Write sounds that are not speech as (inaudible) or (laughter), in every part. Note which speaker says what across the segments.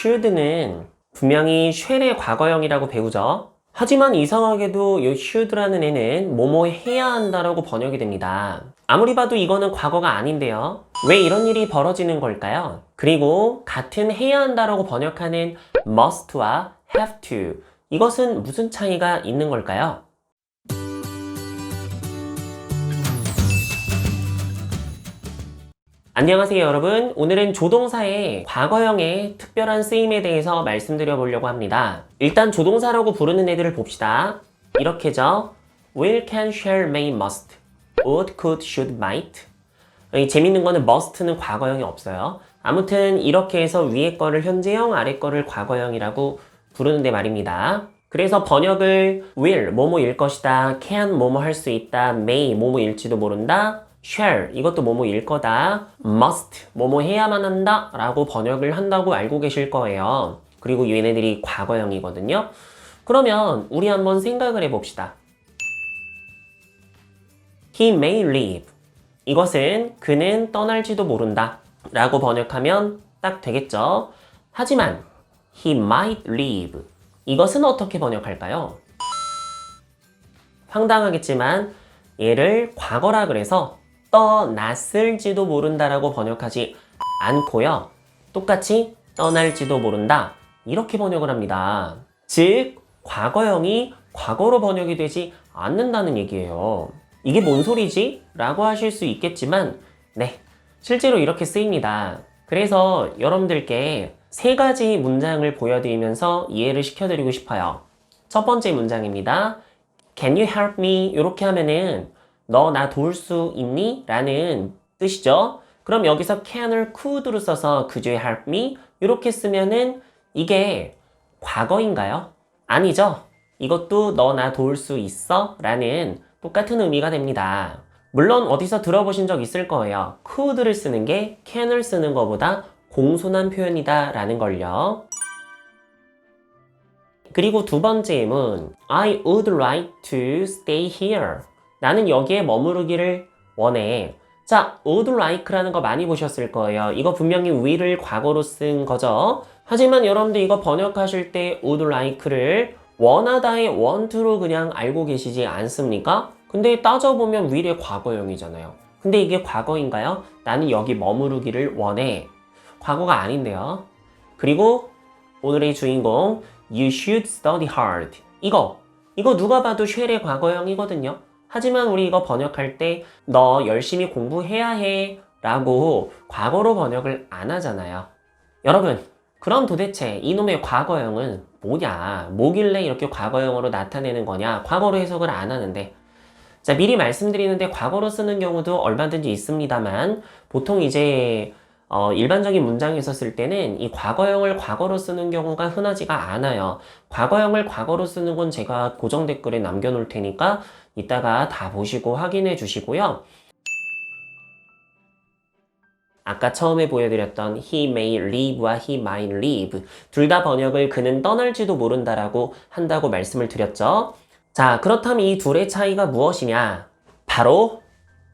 Speaker 1: should는 분명히 shall의 과거형이라고 배우죠. 하지만 이상하게도 이 should라는 애는 뭐뭐 해야 한다라고 번역이 됩니다. 아무리 봐도 이거는 과거가 아닌데요. 왜 이런 일이 벌어지는 걸까요? 그리고 같은 해야 한다라고 번역하는 must와 have to 이것은 무슨 차이가 있는 걸까요? 안녕하세요 여러분. 오늘은 조동사의 과거형의 특별한 쓰임에 대해서 말씀드려 보려고 합니다. 일단 조동사라고 부르는 애들을 봅시다. 이렇게죠 will, can, shall, may, must. Would, could, should, might. 이 재밌는 거는 must는 과거형이 없어요. 아무튼 이렇게 해서 위에 거를 현재형 아래 거를 과거형이라고 부르는데 말입니다. 그래서 번역을 will 뭐뭐일 것이다 can 뭐뭐 할 수 있다 may 뭐뭐일지도 모른다 shall 이것도 뭐뭐일 거다. must 뭐뭐 해야만 한다 라고 번역을 한다고 알고 계실 거예요. 그리고 얘네들이 과거형이거든요. 그러면 우리 한번 생각을 해봅시다. He may leave. 이것은 그는 떠날지도 모른다 라고 번역하면 딱 되겠죠? 하지만 he might leave. 이것은 어떻게 번역할까요? 황당하겠지만 얘를 과거라 그래서 떠났을지도 모른다라고 번역하지 않고요. 똑같이 떠날지도 모른다. 이렇게 번역을 합니다. 즉, 과거형이 과거로 번역이 되지 않는다는 얘기예요. 이게 뭔 소리지? 라고 하실 수 있겠지만, 네. 실제로 이렇게 쓰입니다. 그래서 여러분들께 세 가지 문장을 보여드리면서 이해를 시켜드리고 싶어요. 첫 번째 문장입니다. Can you help me? 이렇게 하면은 너 나 도울 수 있니? 라는 뜻이죠. 그럼 여기서 can을 could로 써서 could you help me? 이렇게 쓰면은 이게 과거인가요? 아니죠. 이것도 너 나 도울 수 있어? 라는 똑같은 의미가 됩니다. 물론 어디서 들어보신 적 있을 거예요. could를 쓰는 게 can을 쓰는 것보다 공손한 표현이다 라는 걸요. 그리고 두 번째 문 I would like to stay here. 나는 여기에 머무르기를 원해. 자, would like라는 거 많이 보셨을 거예요. 이거 분명히 will을 과거로 쓴 거죠. 하지만 여러분들 이거 번역하실 때 would like를 원하다의 want로 그냥 알고 계시지 않습니까? 근데 따져보면 will의 과거형이잖아요. 근데 이게 과거인가요? 나는 여기 머무르기를 원해. 과거가 아닌데요. 그리고 오늘의 주인공 You should study hard. 이거 이거 누가 봐도 쉘의 과거형이거든요. 하지만 우리 이거 번역할 때 너 열심히 공부해야 해 라고 과거로 번역을 안 하잖아요. 여러분 그럼 도대체 이놈의 과거형은 뭐냐? 뭐길래 이렇게 과거형으로 나타내는 거냐? 과거로 해석을 안 하는데 자 미리 말씀드리는데 과거로 쓰는 경우도 얼마든지 있습니다만 보통 이제 어, 일반적인 문장에서 쓸 때는 이 과거형을 과거로 쓰는 경우가 흔하지가 않아요. 과거형을 과거로 쓰는 건 제가 고정 댓글에 남겨놓을 테니까 이따가 다 보시고 확인해 주시고요. 아까 처음에 보여드렸던 he may leave와 he might leave 둘 다 번역을 그는 떠날지도 모른다라고 한다고 말씀을 드렸죠. 자, 그렇다면 이 둘의 차이가 무엇이냐? 바로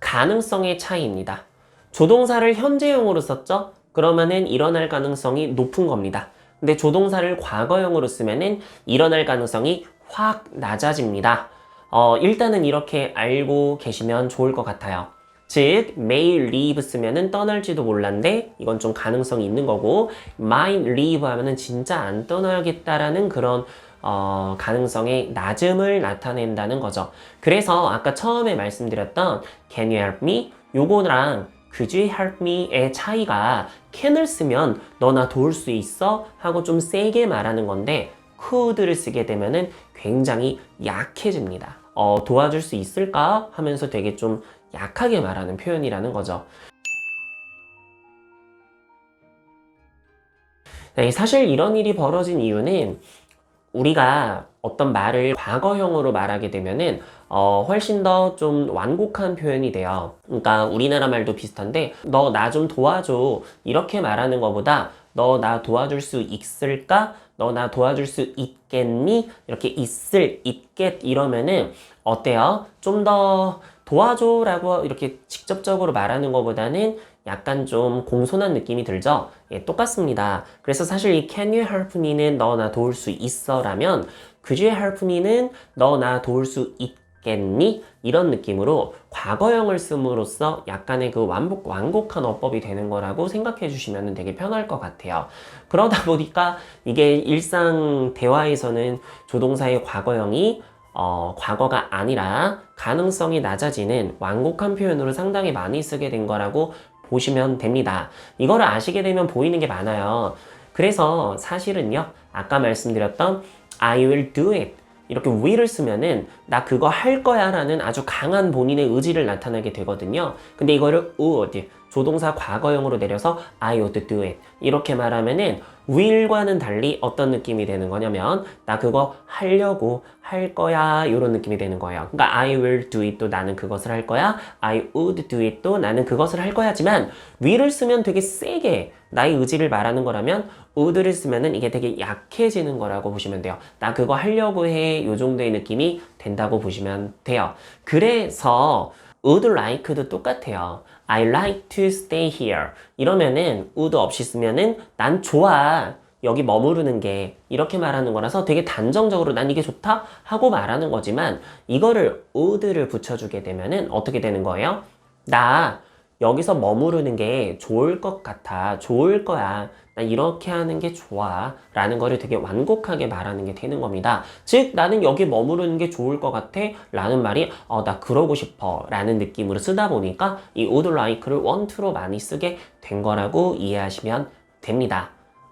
Speaker 1: 가능성의 차이입니다. 조동사를 현재형으로 썼죠? 그러면은 일어날 가능성이 높은 겁니다. 근데 조동사를 과거형으로 쓰면은 일어날 가능성이 확 낮아집니다. 어, 일단은 이렇게 알고 계시면 좋을 것 같아요. 즉, may leave 쓰면은 떠날지도 몰랐는데 이건 좀 가능성이 있는 거고 might leave 하면은 진짜 안 떠나겠다라는 그런 어, 가능성의 낮음을 나타낸다는 거죠. 그래서 아까 처음에 말씀드렸던 can you help me? 요거랑 could you help me의 차이가 can을 쓰면 너나 도울 수 있어? 하고 좀 세게 말하는 건데 could를 쓰게 되면은 굉장히 약해집니다. 어, 도와줄 수 있을까? 하면서 되게 좀 약하게 말하는 표현이라는 거죠. 네, 사실 이런 일이 벌어진 이유는 우리가 어떤 말을 과거형으로 말하게 되면은 어, 훨씬 더 좀 완곡한 표현이 돼요. 그러니까 우리나라 말도 비슷한데 너 나 좀 도와줘 이렇게 말하는 것보다 너 나 도와줄 수 있을까? 너 나 도와줄 수 있겠니? 이렇게 있을, 있겠 이러면은 어때요? 좀 더 도와줘 라고 이렇게 직접적으로 말하는 것보다는 약간 좀 공손한 느낌이 들죠? 예, 똑같습니다. 그래서 사실 이 can you help me는 너 나 도울 수 있어 라면 could you help me는 너 나 도울 수 있 겠니? 이런 느낌으로 과거형을 씀으로써 약간의 그 완복, 완곡한 어법이 되는 거라고 생각해 주시면 되게 편할 것 같아요. 그러다 (laughs) 보니까 이게 일상 대화에서는 조동사의 과거형이 어, 과거가 아니라 가능성이 낮아지는 완곡한 표현으로 상당히 많이 쓰게 된 거라고 보시면 됩니다. 이거를 아시게 되면 보이는 게 많아요. 그래서 사실은요, 아까 말씀드렸던 I will do it. 이렇게 will을 쓰면은 나 그거 할 거야 라는 아주 강한 본인의 의지를 나타내게 되거든요. 근데 이거를 would, 조동사 과거형으로 내려서 I would do it. 이렇게 말하면은 will과는 달리 어떤 느낌이 되는 거냐면 나 그거 하려고 할 거야 이런 느낌이 되는 거예요. 그러니까 I will do it도 나는 그것을 할 거야. I would do it도 나는 그것을 할 거야지만 will을 쓰면 되게 세게 나의 의지를 말하는 거라면 would를 쓰면은 이게 되게 약해지는 거라고 보시면 돼요. 나 그거 하려고 해. 요 정도의 느낌이 된다고 보시면 돼요. 그래서 would like도 똑같아요. I like to stay here. 이러면은 would 없이 쓰면은 난 좋아. 여기 머무르는 게 이렇게 말하는 거라서 되게 단정적으로 난 이게 좋다 하고 말하는 거지만 이거를 would를 붙여주게 되면은 어떻게 되는 거예요? 나 여기서 머무르는 게 좋을 것 같아. 좋을 거야. 나 이렇게 하는 게 좋아. 라는 거를 되게 완곡하게 말하는 게 되는 겁니다. 즉, 나는 여기 머무르는 게 좋을 것 같아. 라는 말이, 어, 나 그러고 싶어. 라는 느낌으로 쓰다 보니까 이 would like를 want to로 많이 쓰게 된 거라고 이해하시면 됩니다.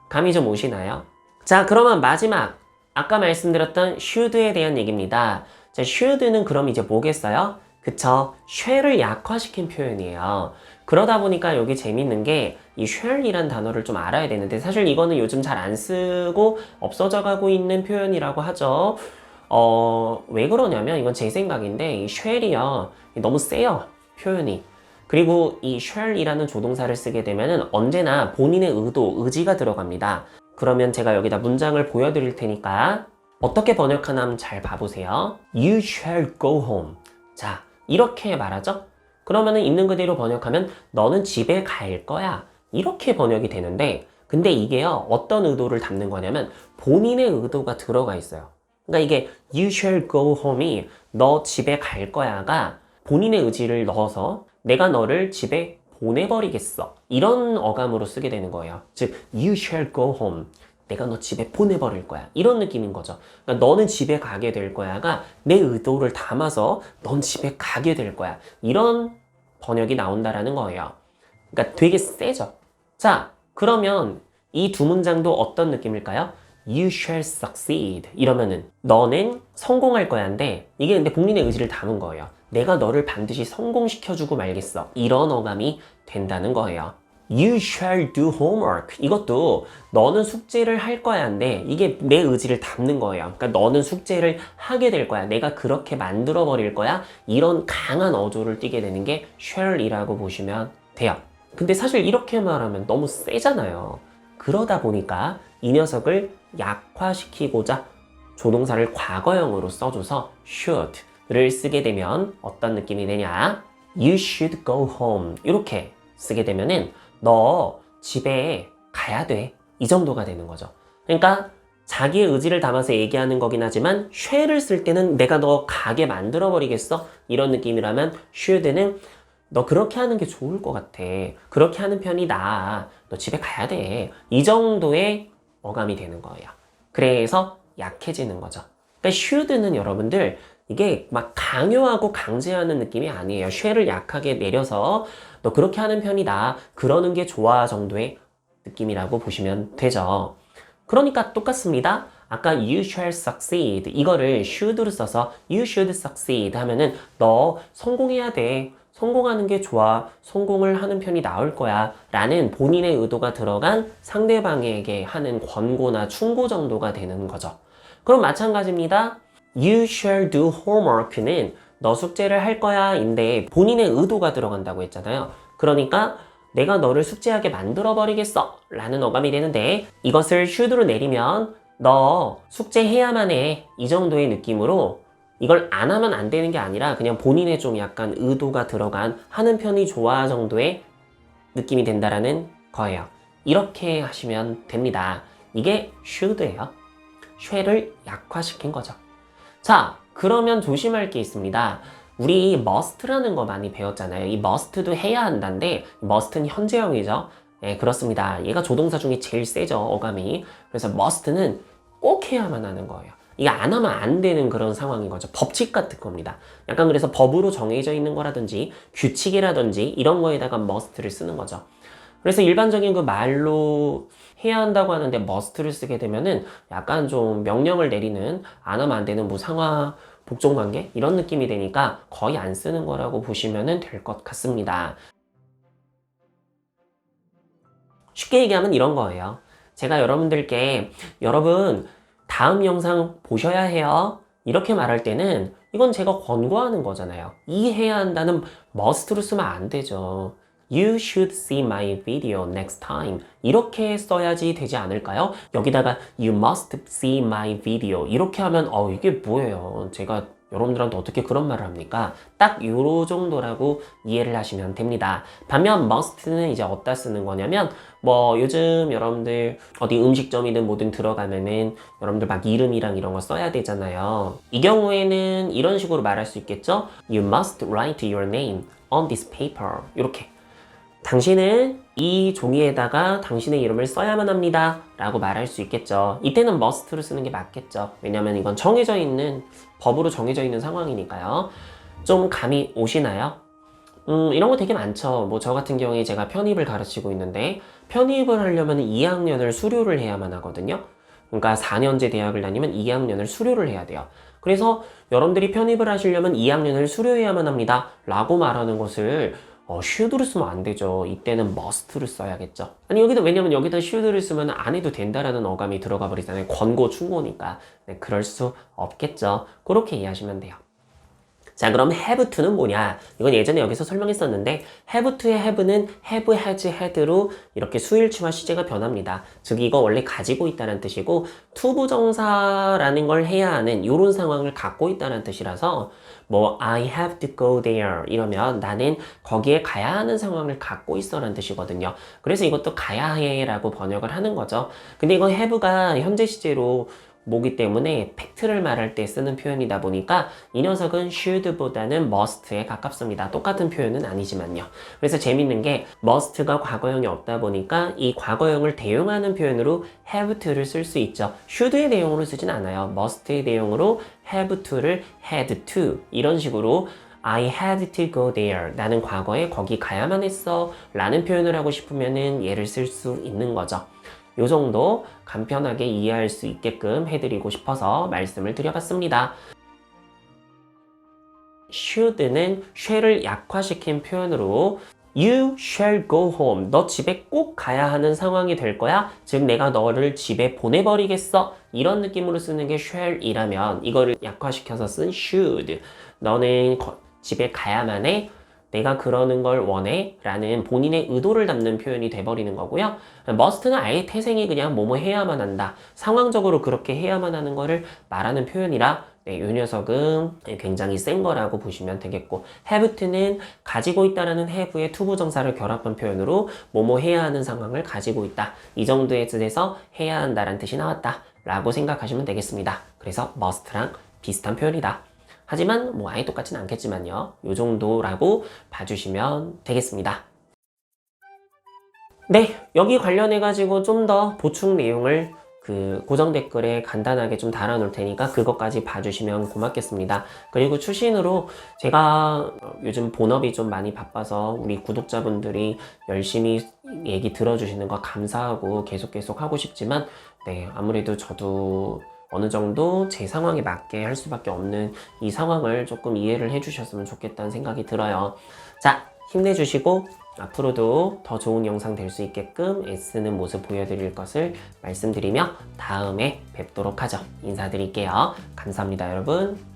Speaker 1: 감이 좀 오시나요? 자, 그러면 마지막. 아까 말씀드렸던 should에 대한 얘기입니다. 자, should는 그럼 이제 뭐겠어요? 그쵸? shall을 약화시킨 표현이에요. 그러다 보니까 여기 재밌는 게이 shall이란 단어를 좀 알아야 되는데 사실 이거는 요즘 잘 안 쓰고 없어져 가고 있는 표현이라고 하죠. 어, 왜 그러냐면 이건 제 생각인데 이 shall이요. 너무 세요. 표현이. 그리고 이 shall이라는 조동사를 쓰게 되면은 언제나 본인의 의도, 의지가 들어갑니다. 그러면 제가 여기다 문장을 보여드릴 테니까 어떻게 번역하나 잘 봐보세요. You shall go home. 자, 이렇게 말하죠? 그러면은 있는 그대로 번역하면 너는 집에 갈 거야. 이렇게 번역이 되는데 근데 이게요. 어떤 의도를 담는 거냐면 본인의 의도가 들어가 있어요. 그러니까 이게 you shall go home이 너 집에 갈 거야가 본인의 의지를 넣어서 내가 너를 집에 보내버리겠어. 이런 어감으로 쓰게 되는 거예요. 즉, you shall go home. 내가 너 집에 보내버릴 거야. 이런 느낌인 거죠. 그러니까 너는 집에 가게 될 거야가 내 의도를 담아서 넌 집에 가게 될 거야. 이런 번역이 나온다라는 거예요. 그러니까 되게 세죠. 자, 그러면 이 두 문장도 어떤 느낌일까요? You shall succeed. 이러면은 너는 성공할 거야인데 이게 근데 본인의 의지를 담은 거예요. 내가 너를 반드시 성공시켜주고 말겠어. 이런 어감이 된다는 거예요. You shall do homework. 이것도 너는 숙제를 할 거야인데 이게 내 의지를 담는 거예요. 그러니까 너는 숙제를 하게 될 거야. 내가 그렇게 만들어 버릴 거야. 이런 강한 어조를 띠게 되는 게 shall이라고 보시면 돼요. 근데 사실 이렇게 말하면 너무 세잖아요. 그러다 보니까 이 녀석을 약화시키고자 조동사를 과거형으로 써줘서 should를 쓰게 되면 어떤 느낌이 되냐? You should go home. 이렇게 쓰게 되면은 너 집에 가야 돼. 이 정도가 되는 거죠. 그러니까 자기의 의지를 담아서 얘기하는 거긴 하지만 shall을 쓸 때는 내가 너 가게 만들어 버리겠어. 이런 느낌이라면 should는 너 그렇게 하는 게 좋을 것 같아. 그렇게 하는 편이 나아. 너 집에 가야 돼. 이 정도의 어감이 되는 거예요. 그래서 약해지는 거죠. 그러니까 should는 여러분들 이게 막 강요하고 강제하는 느낌이 아니에요. 쉐를 약하게 내려서 너 그렇게 하는 편이다. 그러는 게 좋아 정도의 느낌이라고 보시면 되죠. 그러니까 똑같습니다. 아까 you shall succeed 이거를 should로 써서 you should succeed 하면은 너 성공해야 돼. 성공하는 게 좋아. 성공을 하는 편이 나을 거야. 라는 본인의 의도가 들어간 상대방에게 하는 권고나 충고 정도가 되는 거죠. 그럼 마찬가지입니다. You shall do homework는 너 숙제를 할 거야 인데 본인의 의도가 들어간다고 했잖아요. 그러니까 내가 너를 숙제하게 만들어 버리겠어 라는 어감이 되는데 이것을 should로 내리면 너 숙제해야만 해 이 정도의 느낌으로 이걸 안 하면 안 되는 게 아니라 그냥 본인의 좀 약간 의도가 들어간 하는 편이 좋아 정도의 느낌이 된다라는 거예요. 이렇게 하시면 됩니다. 이게 should예요. shall을 약화시킨 거죠. 자, 그러면 조심할 게 있습니다. 우리 must라는 거 많이 배웠잖아요. 이 must도 해야 한다인데 must는 현재형이죠. 네, 그렇습니다. 얘가 조동사 중에 제일 세죠, 어감이. 그래서 must는 꼭 해야만 하는 거예요. 이게 안 하면 안 되는 그런 상황인 거죠. 법칙 같은 겁니다. 약간 그래서 법으로 정해져 있는 거라든지 규칙이라든지 이런 거에다가 must를 쓰는 거죠. 그래서 일반적인 그 말로 해야 한다고 하는데 must를 쓰게 되면은 약간 좀 명령을 내리는 안 하면 안 되는 뭐 상하 복종 관계 이런 느낌이 되니까 거의 안 쓰는 거라고 보시면 될 것 같습니다. 쉽게 얘기하면 이런 거예요. 제가 여러분들께 여러분 다음 영상 보셔야 해요. 이렇게 말할 때는 이건 제가 권고하는 거잖아요. 이 해야 한다는 must로 쓰면 안 되죠. You should see my video next time. 이렇게 써야지 되지 않을까요? 여기다가 You must see my video. 이렇게 하면 어 이게 뭐예요? 제가 여러분들한테 어떻게 그런 말을 합니까? 딱 요 정도라고 이해를 하시면 됩니다. 반면 must는 이제 어디다 쓰는 거냐면 뭐 요즘 여러분들 어디 음식점이든 뭐든 들어가면은 여러분들 막 이름이랑 이런 거 써야 되잖아요. 이 경우에는 이런 식으로 말할 수 있겠죠? You must write your name on this paper. 이렇게 당신은 이 종이에다가 당신의 이름을 써야만 합니다. 라고 말할 수 있겠죠. 이때는 must를 쓰는 게 맞겠죠. 왜냐면 이건 정해져 있는, 법으로 정해져 있는 상황이니까요. 좀 감이 오시나요? 음, 이런 거 되게 많죠. 뭐 저 같은 경우에 제가 편입을 가르치고 있는데, 편입을 하려면 2학년을 수료를 해야만 하거든요. 그러니까 4년제 대학을 다니면 2학년을 수료를 해야 돼요. 그래서 여러분들이 편입을 하시려면 2학년을 수료해야만 합니다. 라고 말하는 것을 어, should를 쓰면 안 되죠. 이때는 must를 써야겠죠. 아니, 여기다, 왜냐면 여기다 should를 쓰면 안 해도 된다라는 어감이 들어가 버리잖아요. 권고, 충고니까. 네, 그럴 수 없겠죠. 그렇게 이해하시면 돼요. 자, 그럼 have to는 뭐냐? 이건 예전에 여기서 설명했었는데, have to의 have는 have, has, had로 이렇게 수일치와 시제가 변합니다. 즉, 이거 원래 가지고 있다는 뜻이고, 투부정사라는 걸 해야 하는 이런 상황을 갖고 있다는 뜻이라서, 뭐, I have to go there 이러면 나는 거기에 가야 하는 상황을 갖고 있어 라는 뜻이거든요. 그래서 이것도 가야 해 라고 번역을 하는 거죠. 근데 이건 have가 현재 시제로 뭐기 때문에 팩트를 말할 때 쓰는 표현이다 보니까 이 녀석은 should보다는 must에 가깝습니다. 똑같은 표현은 아니지만요. 그래서 재밌는 게 must가 과거형이 없다 보니까 이 과거형을 대용하는 표현으로 have to를 쓸 수 있죠. should의 내용으로 쓰진 않아요. must의 내용으로 have to를 had to 이런 식으로 I had to go there. 나는 과거에 거기 가야만 했어. 라는 표현을 하고 싶으면 은 얘를 쓸 수 있는 거죠. 요 정도 간편하게 이해할 수 있게끔 해드리고 싶어서 말씀을 드려봤습니다. should는 shall을 약화시킨 표현으로 You shall go home. 너 집에 꼭 가야 하는 상황이 될 거야. 즉, 내가 너를 집에 보내버리겠어. 이런 느낌으로 쓰는 게 shall이라면 이거를 약화시켜서 쓴 should. 너는 거- 집에 가야만 해. 내가 그러는 걸 원해 라는 본인의 의도를 담는 표현이 돼버리는 거고요. must는 아예 태생이 그냥 뭐뭐 해야만 한다. 상황적으로 그렇게 해야만 하는 거를 말하는 표현이라 네, 이 녀석은 굉장히 센 거라고 보시면 되겠고 have to는 가지고 있다라는 have의 투부 정사를 결합한 표현으로 뭐뭐 해야 하는 상황을 가지고 있다. 이 정도의 뜻에서 해야 한다라는 뜻이 나왔다. 라고 생각하시면 되겠습니다. 그래서 must랑 비슷한 표현이다. 하지만 뭐 아예 똑같진 않겠지만요. 요 정도라고 봐주시면 되겠습니다. 네, 여기 관련해 가지고 좀 더 보충 내용을 그 고정 댓글에 간단하게 좀 달아놓을 테니까 그것까지 봐주시면 고맙겠습니다. 그리고 추신으로 제가 요즘 본업이 좀 많이 바빠서 우리 구독자분들이 열심히 얘기 들어주시는 거 감사하고 계속 계속 하고 싶지만 네, 아무래도 저도 어느 정도 제 상황에 맞게 할 수밖에 없는 이 상황을 조금 이해를 해주셨으면 좋겠다는 생각이 들어요. 자, 힘내주시고 앞으로도 더 좋은 영상 될 수 있게끔 애쓰는 모습 보여드릴 것을 말씀드리며 다음에 뵙도록 하죠. 인사드릴게요. 감사합니다, 여러분.